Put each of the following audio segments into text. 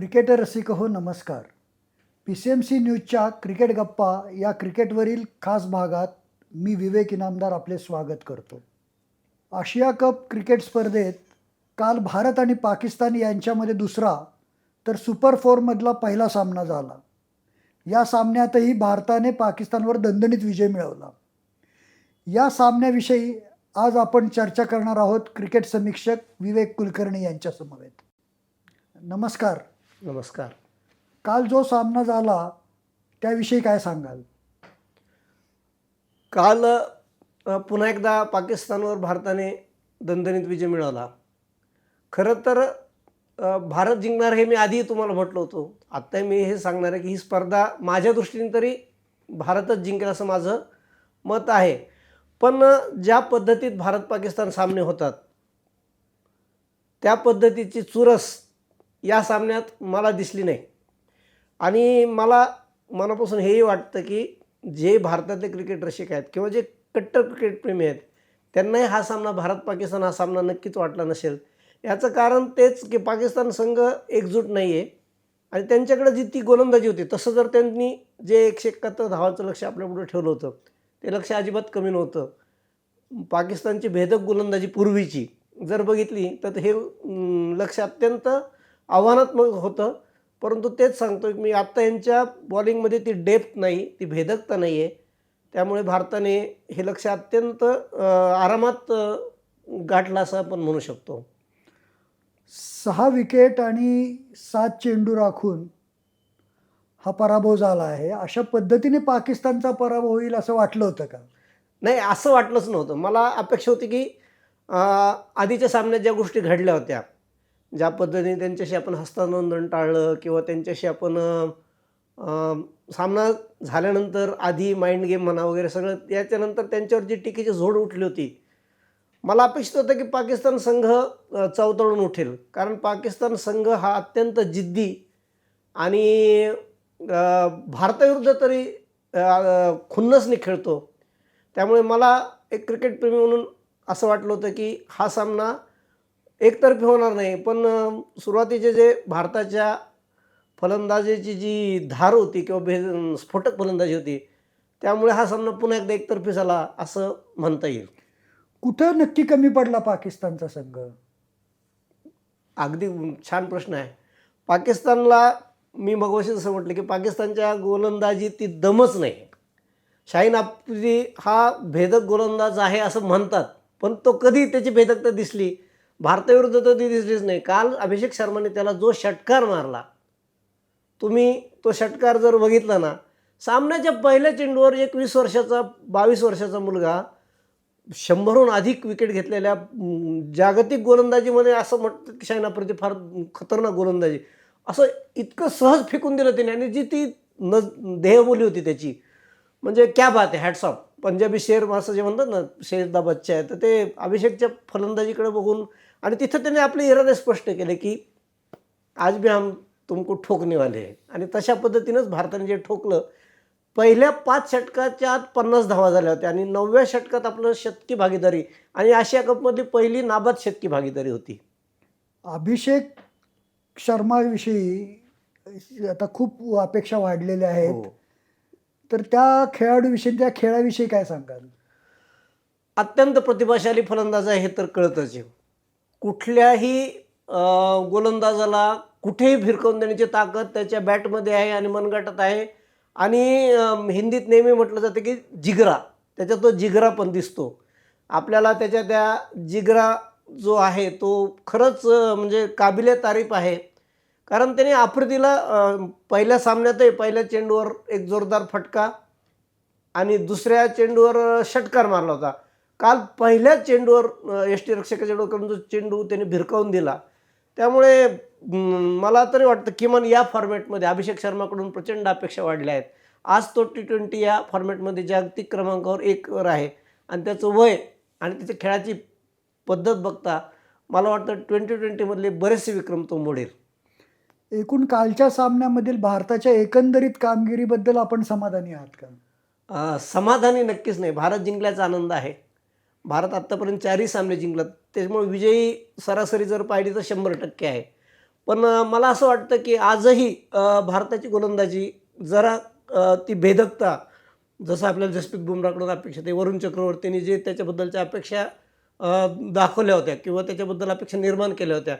Cricket रसिक हो नमस्कार. पी सी एम सी न्यूजच्या क्रिकेट गप्पा या क्रिकेटवरील खास भागात मी विवेक इनामदार आपले स्वागत करतो. आशिया कप क्रिकेट स्पर्धेत काल भारत आणि पाकिस्तान यांच्यामध्ये दुसरा तर सुपर फोरमधला पहिला सामना झाला. या सामन्यातही भारताने पाकिस्तानवर दणदणीत विजय मिळवला. या सामन्याविषयी आज आपण चर्चा करणार आहोत क्रिकेट समीक्षक विवेक कुलकर्णी यांच्यासमवेत नमस्कार. नमस्कार. काल जो सामना झाला त्याविषयी काय सांगाल? काल पुन्हा एकदा पाकिस्तानवर भारताने दणदणीत विजय मिळवला. खरं तर भारत जिंकणार हे मी आधी तुम्हाला म्हटलं होतो. आत्ता मी हे सांगणार आहे की ही स्पर्धा माझ्या दृष्टीने तरी भारतच जिंकेल असं माझं मत आहे. पण ज्या पद्धतीत भारत पाकिस्तान सामने होतात त्या पद्धतीची चुरस या सामन्यात मला दिसली नाही. आणि मला मनापासून हेही वाटतं की जे भारतातले क्रिकेट रसिक आहेत किंवा जे कट्टर क्रिकेटप्रेमी आहेत त्यांनाही हा सामना भारत पाकिस्तान हा सामना नक्कीच वाटला नसेल. याचं कारण तेच की पाकिस्तान संघ एकजूट नाही आहे आणि त्यांच्याकडे जी ती गोलंदाजी होती तसं जर त्यांनी जे एकशे एकाहत्तर धावाचं लक्ष आपल्यापुढे ठेवलं होतं ते लक्ष अजिबात कमी नव्हतं. पाकिस्तानची भेदक गोलंदाजी पूर्वीची जर बघितली तर हे लक्ष अत्यंत आव्हानात्मक होतं. परंतु तेच सांगतो की मी आत्ता यांच्या बॉलिंगमध्ये ती डेप्थ नाही ती भेदकता नाही आहे त्यामुळे भारताने हे लक्ष अत्यंत आरामात गाठलं असं आपण म्हणू शकतो. सहा विकेट आणि सात चेंडू राखून हा पराभव झाला आहे. अशा पद्धतीने पाकिस्तानचा पराभव होईल असं वाटलं होतं का? नाही असं वाटलंच नव्हतं. मला अपेक्षा होती की आधीच्या सामन्यात ज्या गोष्टी घडल्या होत्या ज्या पद्धतीने त्यांच्याशी आपण हस्तांदोलन टाळलं किंवा त्यांच्याशी आपण सामना झाल्यानंतर आधी माइंड गेम म्हणा वगैरे सगळं याच्यानंतर त्यांच्यावर जी टीकेची झोड उठली होती मला अपेक्षित होतं की पाकिस्तान संघ चवतळून उठेल. कारण पाकिस्तान संघ हा अत्यंत जिद्दी आणि भारताविरुद्ध तरी खुन्नसने खेळतो. त्यामुळे मला एक क्रिकेटप्रेमी म्हणून असं वाटलं होतं की हा सामना एकतर्फी होणार नाही पण सुरुवातीचे जे भारताच्या फलंदाजीची जी धार होती किंवा भे स्फोटक फलंदाजी होती त्यामुळे हा सामना पुन्हा एकदा एकतर्फी झाला असं म्हणता येईल. कुठं नक्की कमी पडला पाकिस्तानचा संघ? अगदी छान प्रश्न आहे. पाकिस्तानला मी मगाशी जसं म्हटलं की पाकिस्तानच्या गोलंदाजी ती दमच नाही. शाहीन आफ्रिदी हा भेदक गोलंदाज आहे असं म्हणतात पण तो कधी त्याची भेदकता दिसली? भारताविरुद्ध तर ती दिसलीच नाही. काल अभिषेक शर्माने त्याला जो षटकार मारला तुम्ही तो षटकार जर बघितला ना सामन्याच्या पहिल्या चेंडूवर एक वीस वर्षाचा बावीस वर्षाचा मुलगा शंभरहून अधिक विकेट घेतलेल्या जागतिक गोलंदाजीमध्ये असं म्हटतं की शाहीन फार खतरनाक गोलंदाजी. असं इतकं सहज फेकून दिलं त्याने आणि जी ती न देहबोली होती त्याची म्हणजे क्या बात आहे हॅट्स ऑफ पंजाबी शेर असं जे म्हणतात ना शेरदा बच्चा आहे तर ते अभिषेकच्या फलंदाजीकडे बघून आणि तिथं त्याने आपले इरादे स्पष्ट केले की आज भी हम तुमको ठोकणे वाले आहे आणि तशा पद्धतीनंच भारताने जे ठोकलं पहिल्या पाच षटकाच्या आत पन्नास धावा झाल्या होत्या आणि नवव्या षटकात आपलं शतकी भागीदारी आणि आशिया कपमध्ये पहिली नाबाद शतकी भागीदारी होती. अभिषेक शर्माविषयी आता खूप अपेक्षा वाढलेल्या आहेत. हो. तर त्या खेळाडूविषयी त्या खेळाविषयी काय सांगाल? अत्यंत प्रतिभाशाली फलंदाज आहे हे तर कळतच आहे. कुठल्याही गोलंदाजाला कुठेही फिरकवून देण्याची ताकद त्याच्या बॅटमध्ये आहे आणि मनगटात आहे. आणि हिंदीत नेहमी म्हटलं जातं की जिगरा. त्याच्यात तो जिगरा पण दिसतो. आपल्याला त्याच्या त्या जिगरा जो आहे तो खरंच म्हणजे काबिले तारीफ आहे. कारण त्याने आफ्रिदीला पहिल्या सामन्यातही पहिल्या चेंडूवर एक जोरदार फटका आणि दुसऱ्या चेंडूवर षटकार मारला होता. काल पहिल्या चेंडूवर एस टी रक्षकाच्या डोक्यावरून जो चेंडू त्याने भिरकावून दिला. त्यामुळे मला तरी वाटतं किमान या फॉर्मॅटमध्ये अभिषेक शर्माकडून प्रचंड अपेक्षा वाढल्या आहेत. आज तो टी ट्वेंटी या फॉर्मॅटमध्ये जागतिक क्रमांकावर एकवर आहे आणि त्याचं वय आणि त्याच्या खेळाची पद्धत बघता मला वाटतं ट्वेंटी ट्वेंटीमधले बरेचसे विक्रम तो मोडेल. एकूण कालच्या सामन्यामधील भारताच्या एकंदरीत कामगिरीबद्दल आपण समाधानी आहात का? समाधानी नक्कीच नाही. भारत जिंकल्याचा आनंद आहे. भारत आत्तापर्यंत चारही सामने जिंकलात. त्याच्यामुळे विजयी सरासरी जर पाहिली तर शंभर टक्के आहे. पण मला असं वाटतं की आजही भारताची गोलंदाजी जरा ती भेदकता जसं आपल्याला जसप्रीत बुमराकडून अपेक्षा ते वरुण चक्रवर्तींनी जे त्याच्याबद्दलच्या अपेक्षा दाखवल्या होत्या किंवा त्याच्याबद्दल अपेक्षा निर्माण केल्या होत्या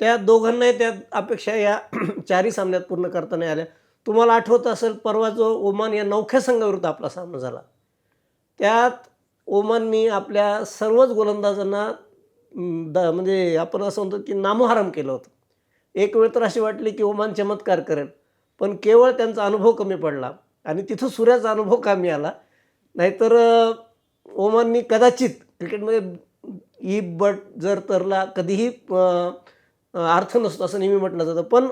त्या दोघांनाही त्या अपेक्षा या चारही सामन्यात पूर्ण करता नाही आल्या. तुम्हाला आठवत असेल परवा जो ओमान या नौख्या संघाविरुद्ध आपला सामना झाला. त्यात ओमाननी आपल्या सर्वच गोलंदाजांना द म्हणजे आपण असं म्हणतो की नामोहरम केलं होतं. एक वेळ तर अशी वाटली की ओमान चमत्कार करेल पण केवळ त्यांचा अनुभव कमी पडला आणि तिथं सूर्याचा अनुभव कामी आला. नाहीतर ओमाननी कदाचित क्रिकेटमध्ये ई बट जर तरला कधीही अर्थ नसतो असं नेहमी म्हटलं जातं. पण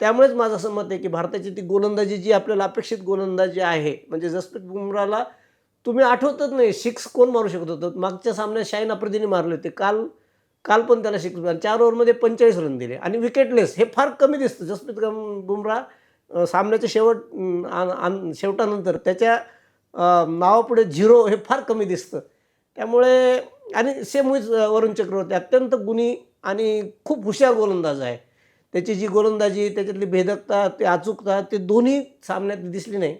त्यामुळेच माझं असं मत आहे की भारताची ती गोलंदाजी जी आपल्याला अपेक्षित गोलंदाजी आहे म्हणजे जसप्रीत बुमराला तुम्ही आठवतच नाही सिक्स कोण मारू शकत होतं? मागच्या सामन्यात शाहीन अप्रदीने मारले होते. काल काल पण त्याला सिक्स चार ओव्हरमध्ये पंचेचाळीस रन दिले. आणि विकेटलेस हे फार कमी दिसतं. जसप्रीत गम- बुमरा सामन्याच्या शेवट आन- आन- शेवटानंतर त्याच्या नावापुढे झिरो हे फार कमी दिसतं. त्यामुळे आणि सेम विज वरुण चक्रवर्ती. अत्यंत गुणी आणि खूप हुशार गोलंदाज आहे. त्याची जी गोलंदाजी त्याच्यातली भेदकता ते अचूकता ते दोन्ही सामन्यात दिसली नाही.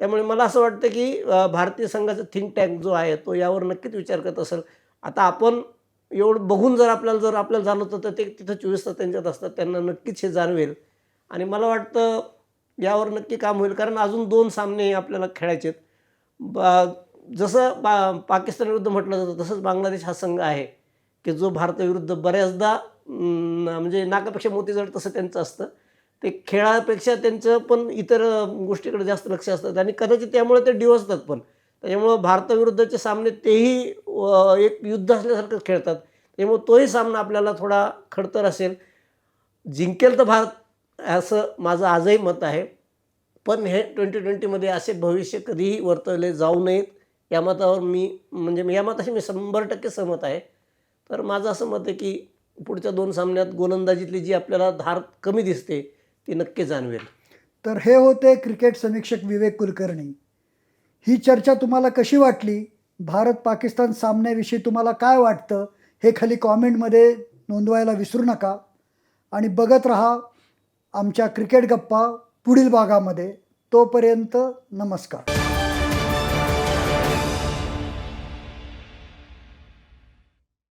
त्यामुळे मला असं वाटतं की भारतीय संघाचा थिंक टँक जो आहे तो यावर नक्कीच विचार करत असेल. आता आपण एवढं बघून जर आपल्याला जर आपल्याला जाणवतं तर ते तिथं चोवीस तास त्यांच्यात असतात. त्यांना नक्कीच हे जाणवेल. आणि मला वाटतं यावर नक्की काम होईल. कारण अजून दोन सामने आपल्याला खेळायचे आहेत बा जसं पा पाकिस्तानविरुद्ध म्हटलं जातं तसंच बांगलादेश हा संघ आहे की जो भारताविरुद्ध बऱ्याचदा म्हणजे नाकापेक्षा मोती जड तसं त्यांचं असतं. ते खेळापेक्षा त्यांचं पण इतर गोष्टीकडे जास्त लक्ष असतात. आणि कदाचित त्यामुळे ते डिवसतात पण. त्याच्यामुळं भारताविरुद्धचे सामने तेही एक युद्ध असल्यासारखं खेळतात. त्यामुळे तोही सामना आपल्याला थोडा खडतर असेल. जिंकेल तर भारत असं माझं आजही मत आहे. पण हे ट्वेंटी ट्वेंटीमध्ये असे भविष्य कधीही वर्तवले जाऊ नयेत. या मतावर मी म्हणजे या मताशी मी शंभर टक्के सहमत आहे. तर माझं असं मत आहे की पुढच्या दोन सामन्यात गोलंदाजीतली जी आपल्याला धार कमी दिसते ती नक्की जाणवेल. तर हे होते क्रिकेट समीक्षक विवेक कुलकर्णी. ही चर्चा तुम्हाला कशी वाटली? भारत पाकिस्तान सामन्याविषयी तुम्हाला काय वाटतं? हे खाली कॉमेंटमध्ये नोंदवायला विसरू नका. आणि बघत रहा आमच्या क्रिकेट गप्पा पुढील भागामध्ये. तोपर्यंत नमस्कार.